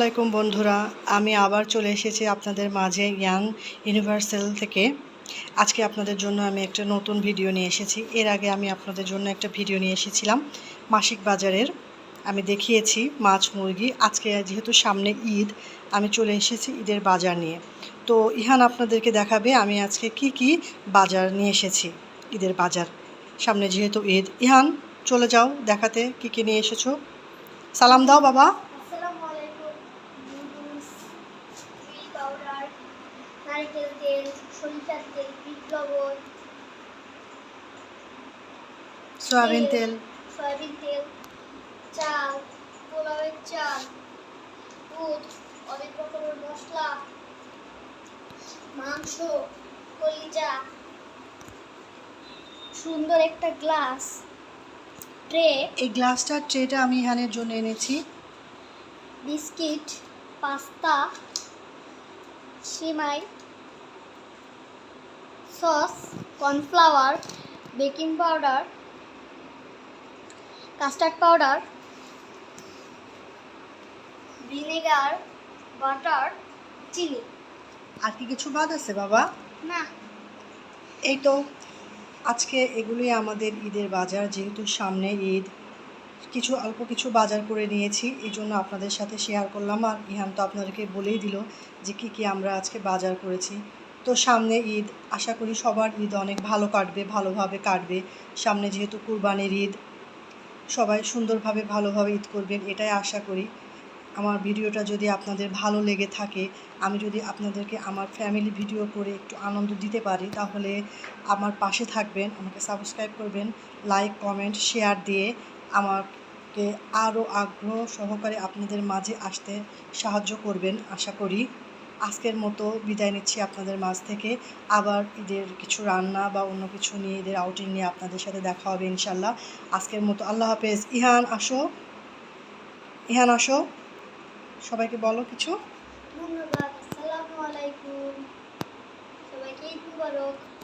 আসসালামাইকুম বন্ধুরা, আমি আবার চলে এসেছি আপনাদের মাঝে ইয়াং ইউনিভার্সাল থেকে। আজকে আপনাদের জন্য আমি একটা নতুন ভিডিও নিয়ে এসেছি। এর আগে আমি আপনাদের জন্য একটা ভিডিও নিয়ে এসেছিলাম, মাসিক বাজারের। আমি দেখিয়েছি মাছ, মুরগি। আজকে যেহেতু সামনে ঈদ, আমি চলে এসেছি ঈদের বাজার নিয়ে। তো ইহান আপনাদেরকে দেখাবে আমি আজকে কি কি বাজার নিয়ে এসেছি ঈদের বাজার। সামনে যেহেতু ঈদ, ইহান চলে যাও, দেখাতে কি কি নিয়ে এসেছ। সালাম দাও বাবা আসসালামু আলাইকুম নুডলস ঘি পাউডার নারকেল তেল সরিষার তেল বিট লবণ সয়াবিন তেল সয়াবিন তেল চাল পোলাওয়ের চাল দুধ অনেক রকমের মশলা মাংস কলিজা সুন্দর একটা গ্লাস ট্রে এই গ্লাসটার ট্রেটা আমি ইহানের জন্য এনেছি। বিস্কিট পাস্তা সিমাই sauce cornflour baking powder custard powder vinegar butter চিনি। আর কি কিছু বাদ আছে বাবা? না। এই তো আজকে এগুলোই আমাদের ঈদের বাজার যেহেতু সামনে ঈদ। কিছু, অল্প কিছু বাজার করে নিয়েছি, এই জন্য আপনাদের সাথে শেয়ার করলাম। আর ইহান তো আপনাদেরকে বলেই দিল যে কী কী আমরা আজকে বাজার করেছি। তো সামনে ঈদ, আশা করি সবার ঈদ অনেক ভালো কাটবে, ভালোভাবে কাটবে। সামনে যেহেতু কুরবানির ঈদ, সবাই সুন্দরভাবে, ভালোভাবে ঈদ করবেন, এটাই আশা করি। আমার ভিডিওটা যদি আপনাদের ভালো লেগে থাকে, আমি যদি আপনাদেরকে আমার ফ্যামিলি ভিডিও করে একটু আনন্দ দিতে পারি, তাহলে আমার পাশে থাকবেন, আমাকে সাবস্ক্রাইব করবেন লাইক কমেন্ট শেয়ার দিয়ে আমাকে আরও আগ্রহ সহকারে আপনাদের মাঝে আসতে সাহায্য করবেন, আশা করি। আজকের মতো বিদায় নিচ্ছি আপনাদের মাঝ থেকে। আবার ঈদের কিছু রান্না বা অন্য কিছু নিয়ে, ঈদের আউটিং নিয়ে আপনাদের সাথে দেখা হবে ইনশাল্লাহ আজকের মতো আল্লাহ হাফেজ। ইহান, আসো। ইহান, আসো। সবাইকে বলো কিছু। ধন্যবাদ। আসসালামু আলাইকুম। সবাইকে ঈদ মুবারক।